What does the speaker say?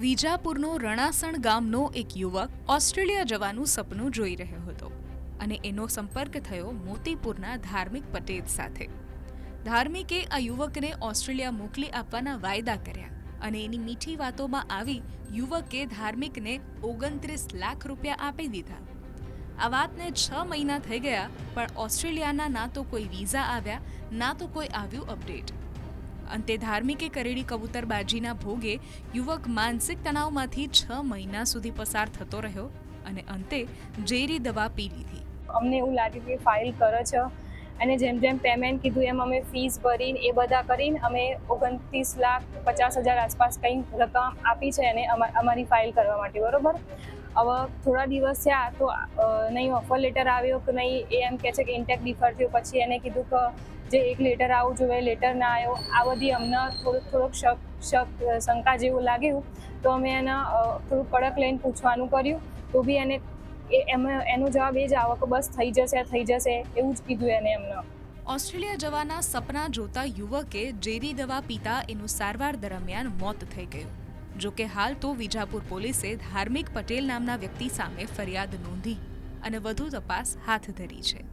વિજાપુરનો રણાસણ ગામનો એક યુવક ઓસ્ટ્રેલિયા જવાનું સપનું જોઈ રહ્યો હતો અને એનો સંપર્ક થયો મોતીપુરના ધાર્મિક પટેલ સાથે. ધાર્મિકે આ યુવકને ઓસ્ટ્રેલિયા મોકલી આપવાના વાયદા કર્યા અને એની મીઠી વાતોમાં આવી યુવકે ધાર્મિકને ઓગણત્રીસ લાખ રૂપિયા આપી દીધા. આ વાતને છ મહિના થઈ ગયા, પણ ઓસ્ટ્રેલિયાના ના તો કોઈ વિઝા આવ્યા, ના તો કોઈ આવ્યું અપડેટ. અંતે ધાર્મિકે કરેલી કબૂતરબાજીના ભોગે યુવક માનસિક તણાવમાંથી છ મહિના સુધી પસાર થતો રહ્યો અને અંતે ઝેરી દવા પી લીધી. અમને એવું લાગ્યું કે ફાઇલ કરો છો. અને જેમ જેમ પેમેન્ટ કીધું એમ અમે ફીસ ભરીને એ બધા કરીને અમે ઓગણત્રીસ લાખ પચાસ હજાર આસપાસ કંઈ રકમ આપી છે અને અમા- અમારી ફાઇલ કરવા માટે, બરોબર? હવે થોડા દિવસ થયા તો નહીં ઓફર લેટર આવ્યો કે નહીં એ એમ કહે છે કે ઇન્ટેક ડિફર થયું. પછી એને કીધું કે જે એક લેટર આવવું જોઈએ લેટર ના આવ્યો. આ બધી અમને થોડુંક થોડુંક શક શક, શંકા જેવું લાગ્યું. તો અમે એને થોડુંક કડક લઈને પૂછવાનું કર્યું. તો બી એને એમાં, એનો જવાબ એ જ આવો કે બસ થઈ જશે થઈ જશે, એવું જ કીધું એને એમને. ઓસ્ટ્રેલિયા જવાના સપના જોતા યુવકે ઝેરી દવા પીતા એનું સારવાર દરમિયાન મોત થઈ ગયું. જો કે હાલ તો વિજાપુર પોલીસે ધાર્મિક પટેલ નામના વ્યક્તિ સામે ફરિયાદ નોંધી અને વધુ તપાસ હાથ ધરી છે.